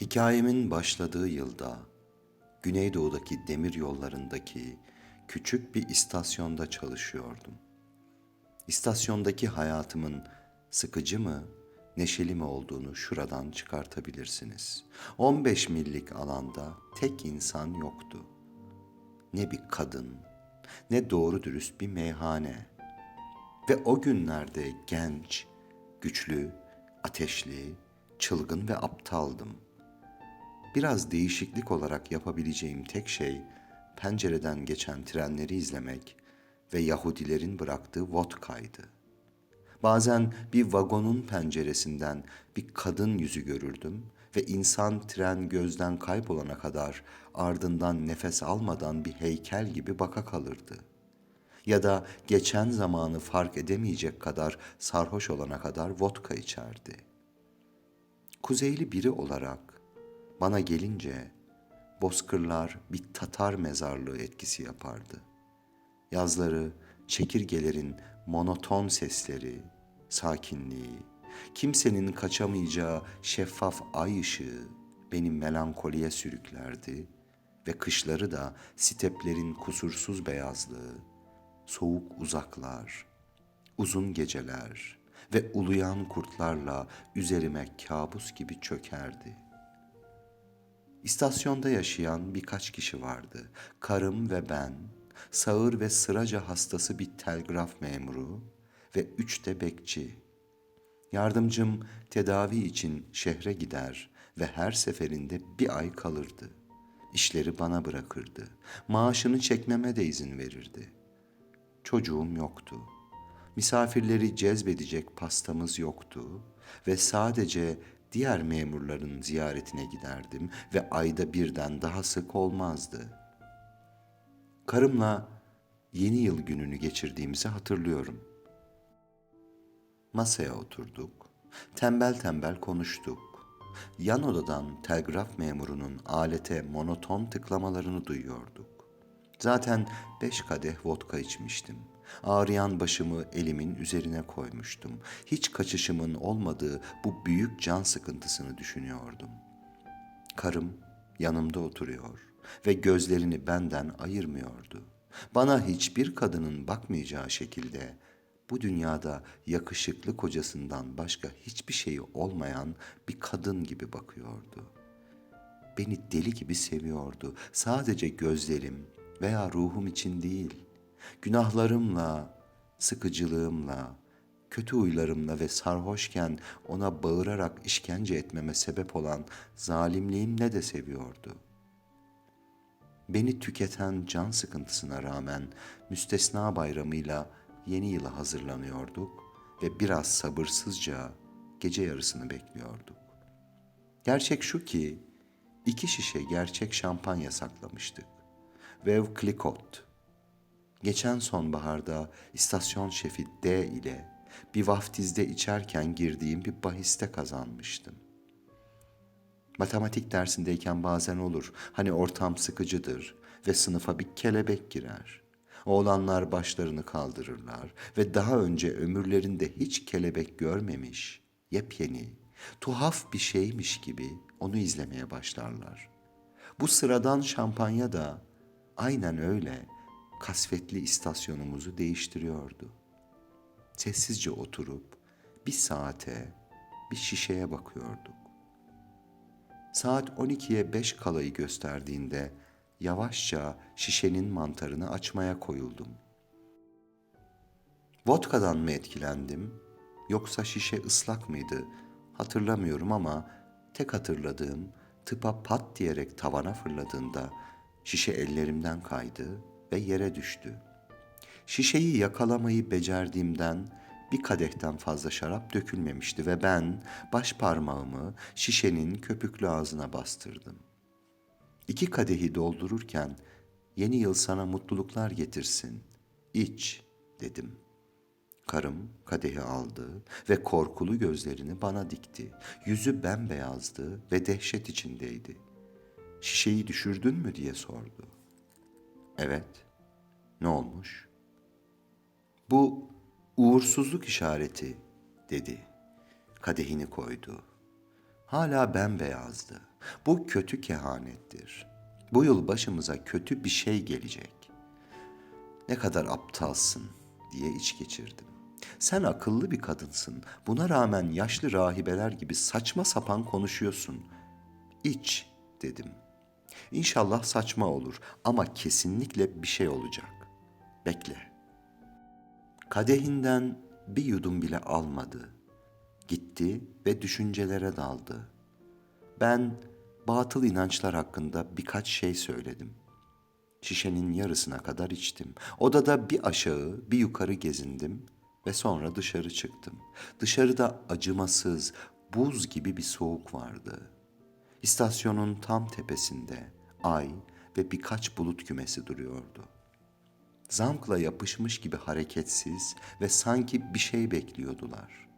Hikayemin başladığı yılda Güneydoğu'daki demir yollarındaki küçük bir istasyonda çalışıyordum. İstasyondaki hayatımın sıkıcı mı, neşeli mi olduğunu şuradan çıkartabilirsiniz. 15 millik alanda tek insan yoktu. Ne bir kadın, ne doğru dürüst bir meyhane. Ve o günlerde genç, güçlü, ateşli, çılgın ve aptaldım. Biraz değişiklik olarak yapabileceğim tek şey pencereden geçen trenleri izlemek ve Yahudilerin bıraktığı vodkaydı. Bazen bir vagonun penceresinden bir kadın yüzü görürdüm ve insan tren gözden kaybolana kadar ardından nefes almadan bir heykel gibi baka kalırdı. Ya da geçen zamanı fark edemeyecek kadar sarhoş olana kadar vodka içerdi. Kuzeyli biri olarak bana gelince bozkırlar bir Tatar mezarlığı etkisi yapardı. Yazları çekirgelerin monoton sesleri, sakinliği, kimsenin kaçamayacağı şeffaf ay ışığı beni melankoliye sürüklerdi ve kışları da steplerin kusursuz beyazlığı, soğuk uzaklar, uzun geceler ve uluyan kurtlarla üzerime kabus gibi çökerdi. İstasyonda yaşayan birkaç kişi vardı. Karım ve ben, sağır ve sıraca hastası bir telgraf memuru ve üç de bekçi. Yardımcım tedavi için şehre gider ve her seferinde bir ay kalırdı. İşleri bana bırakırdı. Maaşını çekmeme de izin verirdi. Çocuğum yoktu. Misafirleri cezbedecek pastamız yoktu ve sadece diğer memurların ziyaretine giderdim ve ayda birden daha sık olmazdı. Karımla yeni yıl gününü geçirdiğimizi hatırlıyorum. Masaya oturduk. Tembel tembel konuştuk. Yan odadan telgraf memurunun alete monoton tıklamalarını duyuyorduk. Zaten beş kadeh vodka içmiştim. Ağrıyan başımı elimin üzerine koymuştum. Hiç kaçışımın olmadığı bu büyük can sıkıntısını düşünüyordum. Karım yanımda oturuyor ve gözlerini benden ayırmıyordu. Bana hiçbir kadının bakmayacağı şekilde bu dünyada yakışıklı kocasından başka hiçbir şeyi olmayan bir kadın gibi bakıyordu. Beni deli gibi seviyordu. Sadece gözlerim veya ruhum için değil. Günahlarımla, sıkıcılığımla, kötü huylarımla ve sarhoşken ona bağırarak işkence etmeme sebep olan zalimliğimle de seviyordu. Beni tüketen can sıkıntısına rağmen müstesna bayramıyla yeni yıla hazırlanıyorduk ve biraz sabırsızca gece yarısını bekliyorduk. Gerçek şu ki iki şişe gerçek şampanya saklamıştık. Vev Clicquot. Geçen sonbaharda istasyon şefi D ile bir vaftizde içerken girdiğim bir bahiste kazanmıştım. Matematik dersindeyken bazen olur. Hani ortam sıkıcıdır ve sınıfa bir kelebek girer. Oğlanlar başlarını kaldırırlar ve daha önce ömürlerinde hiç kelebek görmemiş, yepyeni, tuhaf bir şeymiş gibi onu izlemeye başlarlar. Bu sıradan şampanya da aynen öyle kasvetli istasyonumuzu değiştiriyordu. Sessizce oturup bir saate, bir şişeye bakıyorduk. Saat 12'ye 5 kalayı gösterdiğinde yavaşça şişenin mantarını açmaya koyuldum. Vodkadan mı etkilendim yoksa şişe ıslak mıydı hatırlamıyorum ama tek hatırladığım tıpa pat diyerek tavana fırladığında şişe ellerimden kaydı ve yere düştü. Şişeyi yakalamayı becerdiğimden bir kadehten fazla şarap dökülmemişti ve ben baş parmağımı şişenin köpüklü ağzına bastırdım. İki kadehi doldururken yeni yıl sana mutluluklar getirsin. İç dedim. Karım kadehi aldı ve korkulu gözlerini bana dikti. Yüzü bembeyazdı ve dehşet içindeydi. Şişeyi düşürdün mü diye sordu. Evet. Ne olmuş? Bu uğursuzluk işareti dedi. Kadehini koydu. hala bembeyazdı. Bu kötü kehanettir. Bu yıl başımıza kötü bir şey gelecek. Ne kadar aptalsın diye iç geçirdim. Sen akıllı bir kadınsın. Buna rağmen yaşlı rahibeler gibi saçma sapan konuşuyorsun. İç dedim. İnşallah saçma olur ama kesinlikle bir şey olacak. Bekle. Kadehinden bir yudum bile almadı. Gitti ve düşüncelere daldı. Ben batıl inançlar hakkında birkaç şey söyledim. Şişenin yarısına kadar içtim. Odada bir aşağı, bir yukarı gezindim ve sonra dışarı çıktım. Dışarıda acımasız, buz gibi bir soğuk vardı. İstasyonun tam tepesinde ay ve birkaç bulut kümesi duruyordu. Zamkla yapışmış gibi hareketsiz ve sanki bir şey bekliyordular.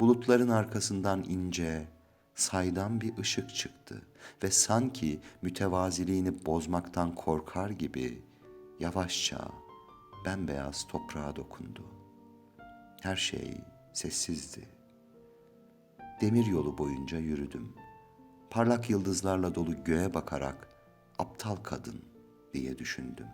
Bulutların arkasından ince, saydam bir ışık çıktı ve sanki mütevaziliğini bozmaktan korkar gibi yavaşça bembeyaz toprağa dokundu. Her şey sessizdi. Demir yolu boyunca yürüdüm. Parlak yıldızlarla dolu göğe bakarak aptal kadın diye düşündüm.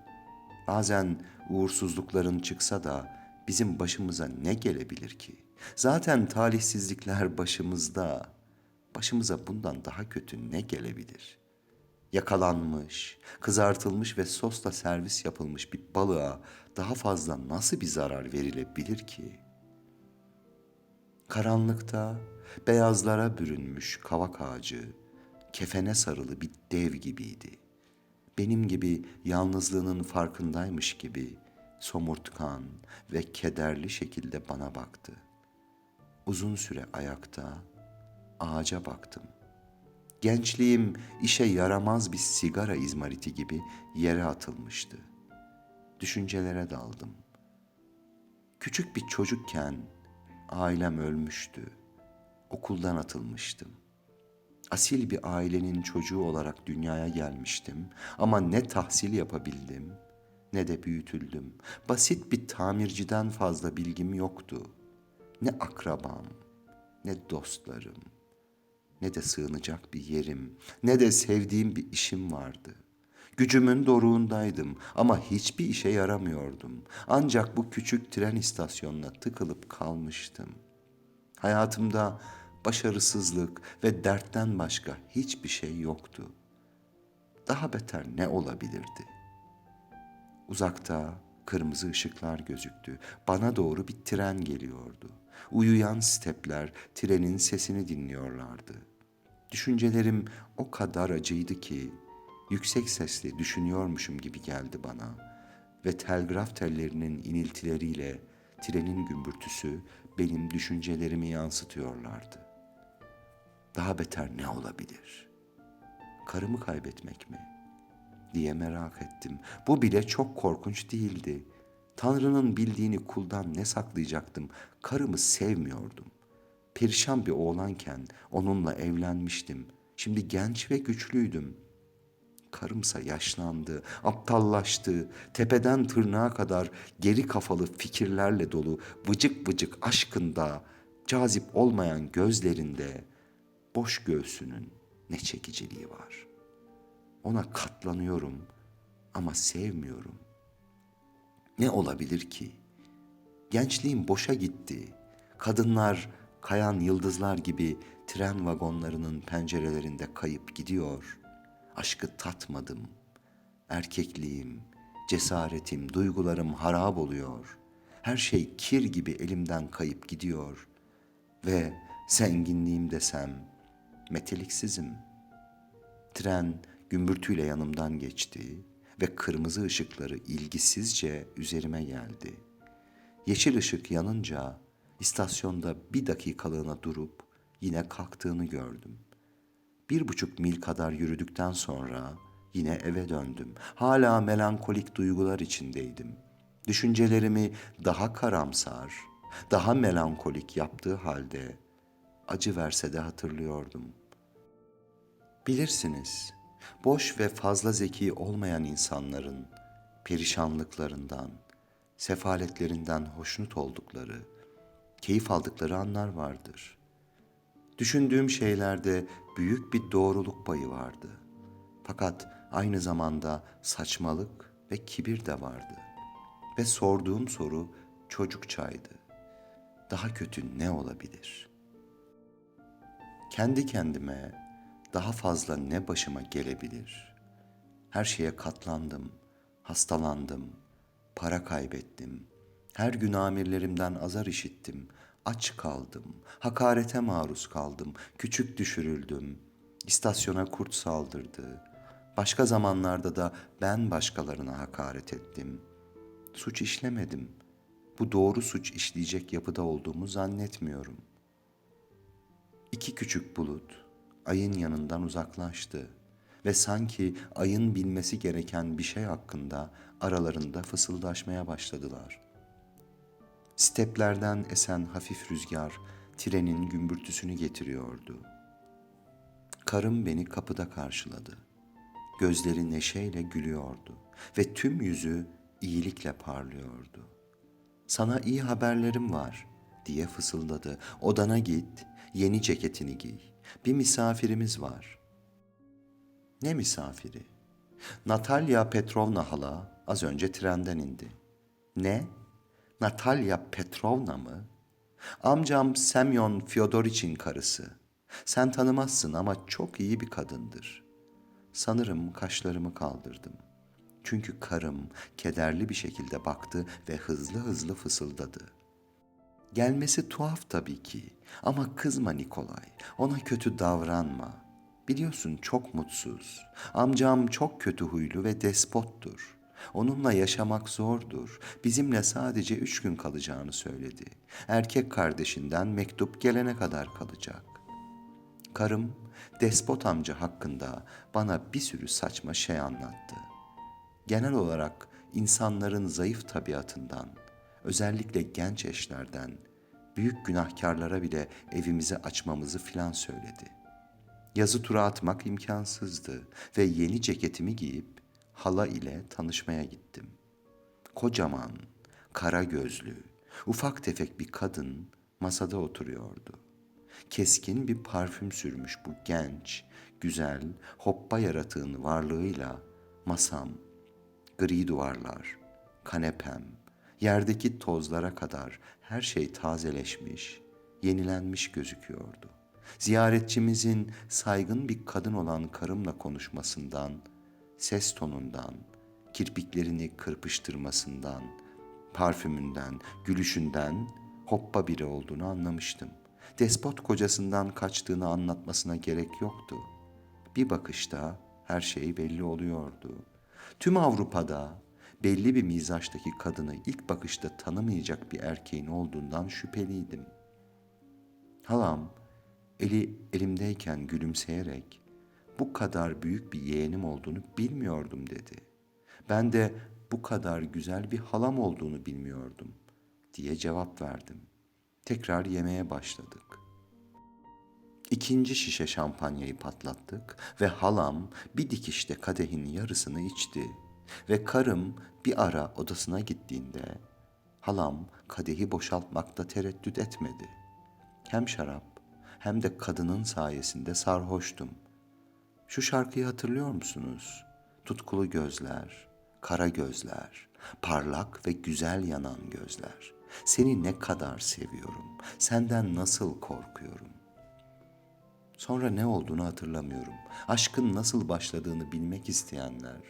Bazen uğursuzlukların çıksa da bizim başımıza ne gelebilir ki? Zaten talihsizlikler başımızda. Başımıza bundan daha kötü ne gelebilir? Yakalanmış, kızartılmış ve sosla servis yapılmış bir balığa daha fazla nasıl bir zarar verilebilir ki? Karanlıkta beyazlara bürünmüş kavak ağacı kefene sarılı bir dev gibiydi. Benim gibi yalnızlığının farkındaymış gibi somurtkan ve kederli şekilde bana baktı. Uzun süre ayakta ağaca baktım. Gençliğim işe yaramaz bir sigara izmariti gibi yere atılmıştı. Düşüncelere daldım. Küçük bir çocukken ailem ölmüştü. Okuldan atılmıştım. Asil bir ailenin çocuğu olarak dünyaya gelmiştim ama ne tahsil yapabildim ne de büyütüldüm. Basit bir tamirciden fazla bilgim yoktu. Ne akrabam, ne dostlarım, ne de sığınacak bir yerim, ne de sevdiğim bir işim vardı. Gücümün doruğundaydım ama hiçbir işe yaramıyordum. Ancak bu küçük tren istasyonuna tıkılıp kalmıştım. Hayatımda başarısızlık ve dertten başka hiçbir şey yoktu. Daha beter ne olabilirdi? Uzakta kırmızı ışıklar gözüktü. Bana doğru bir tren geliyordu. Uyuyan stepler trenin sesini dinliyorlardı. Düşüncelerim o kadar acıydı ki yüksek sesle düşünüyormuşum gibi geldi bana ve telgraf tellerinin iniltileriyle trenin gümbürtüsü benim düşüncelerimi yansıtıyorlardı. Daha beter ne olabilir? Karımı kaybetmek mi? diye merak ettim. Bu bile çok korkunç değildi. Tanrı'nın bildiğini kuldan ne saklayacaktım? Karımı sevmiyordum. Perişan bir oğlanken onunla evlenmiştim. Şimdi genç ve güçlüydüm. Karımsa yaşlandı, aptallaştı, tepeden tırnağa kadar geri kafalı fikirlerle dolu vıcık vıcık aşkında, cazip olmayan gözlerinde, boş göğsünün ne çekiciliği var. Ona katlanıyorum ama sevmiyorum. Ne olabilir ki? Gençliğim boşa gitti. Kadınlar kayan yıldızlar gibi tren vagonlarının pencerelerinde kayıp gidiyor. Aşkı tatmadım. Erkekliğim, cesaretim, duygularım harap oluyor. Her şey kir gibi elimden kayıp gidiyor. Ve zenginliğim desem meteliksizim. Tren gümbürtüyle yanımdan geçti ve kırmızı ışıkları ilgisizce üzerime geldi. Yeşil ışık yanınca istasyonda bir dakikalığına durup yine kalktığını gördüm. Bir buçuk mil kadar yürüdükten sonra yine eve döndüm. Hala melankolik duygular içindeydim. Düşüncelerimi daha karamsar, daha melankolik yaptığı halde acı verse de hatırlıyordum. Bilirsiniz, boş ve fazla zeki olmayan insanların perişanlıklarından, sefaletlerinden hoşnut oldukları, keyif aldıkları anlar vardır. Düşündüğüm şeylerde büyük bir doğruluk payı vardı. Fakat aynı zamanda saçmalık ve kibir de vardı. Ve sorduğum soru çocukçaydı. Daha kötü ne olabilir? Kendi kendime daha fazla ne başıma gelebilir? Her şeye katlandım, hastalandım, para kaybettim. Her gün amirlerimden azar işittim, aç kaldım, hakarete maruz kaldım, küçük düşürüldüm. İstasyona kurt saldırdı. Başka zamanlarda da ben başkalarına hakaret ettim. Suç işlemedim. Bu doğru suç işleyecek yapıda olduğumu zannetmiyorum. İki küçük bulut ayın yanından uzaklaştı ve sanki ayın bilmesi gereken bir şey hakkında aralarında fısıldaşmaya başladılar. Steplerden esen hafif rüzgar trenin gümbürtüsünü getiriyordu. Karım beni kapıda karşıladı. Gözleri neşeyle gülüyordu ve tüm yüzü iyilikle parlıyordu. Sana iyi haberlerim var diye fısıldadı. Odana git, yeni ceketini giy. Bir misafirimiz var. Ne misafiri? Natalya Petrovna hala az önce trenden indi. Ne? Natalya Petrovna mı? Amcam Semyon Fyodoriç'in karısı. Sen tanımazsın ama çok iyi bir kadındır. Sanırım kaşlarımı kaldırdım. Çünkü karım kederli bir şekilde baktı ve hızlı hızlı fısıldadı. Gelmesi tuhaf tabii ki ama kızma Nikolay. Ona kötü davranma. Biliyorsun çok mutsuz. Amcam çok kötü huylu ve despottur. Onunla yaşamak zordur. Bizimle sadece üç gün kalacağını söyledi. Erkek kardeşinden mektup gelene kadar kalacak. Karım despot amca hakkında bana bir sürü saçma şey anlattı. Genel olarak insanların zayıf tabiatından, özellikle genç eşlerden, büyük günahkarlara bile evimizi açmamızı filan söyledi. Yazı tura atmak imkansızdı ve yeni ceketimi giyip hala ile tanışmaya gittim. Kocaman, kara gözlü, ufak tefek bir kadın masada oturuyordu. Keskin bir parfüm sürmüş bu genç, güzel, hoppa yaratığın varlığıyla masam, gri duvarlar, kanepem, yerdeki tozlara kadar her şey tazeleşmiş, yenilenmiş gözüküyordu. Ziyaretçimizin saygın bir kadın olan karımla konuşmasından, ses tonundan, kirpiklerini kırpıştırmasından, parfümünden, gülüşünden hoppa biri olduğunu anlamıştım. Despot kocasından kaçtığını anlatmasına gerek yoktu. Bir bakışta her şey belli oluyordu. Tüm Avrupa'da belli bir mizaçtaki kadını ilk bakışta tanımayacak bir erkeğin olduğundan şüpheliydim. Halam eli elimdeyken gülümseyerek bu kadar büyük bir yeğenim olduğunu bilmiyordum dedi. Ben de bu kadar güzel bir halam olduğunu bilmiyordum diye cevap verdim. Tekrar yemeye başladık. İkinci şişe şampanyayı patlattık ve halam bir dikişte kadehin yarısını içti. Ve karım bir ara odasına gittiğinde halam kadehi boşaltmakta tereddüt etmedi. Hem şarap hem de kadının sayesinde sarhoştum. Şu şarkıyı hatırlıyor musunuz? Tutkulu gözler, kara gözler, parlak ve güzel yanan gözler. Seni ne kadar seviyorum, senden nasıl korkuyorum. Sonra ne olduğunu hatırlamıyorum. Aşkın nasıl başladığını bilmek isteyenler,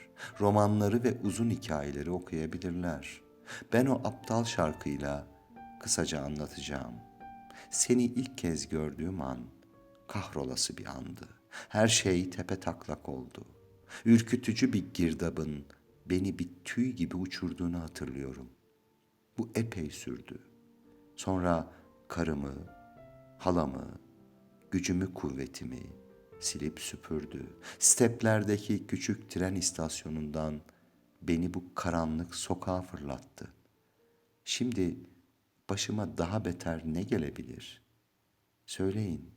romanları ve uzun hikayeleri okuyabilirler. Ben o aptal şarkıyla kısaca anlatacağım. Seni ilk kez gördüğüm an kahrolası bir andı. Her şey tepe taklak oldu. Ürkütücü bir girdabın beni bir tüy gibi uçurduğunu hatırlıyorum. Bu epey sürdü. Sonra karımı, halamı, gücümü kuvvetimi silip süpürdü. Steplerdeki küçük tren istasyonundan beni bu karanlık sokağa fırlattı. Şimdi başıma daha beter ne gelebilir? Söyleyin.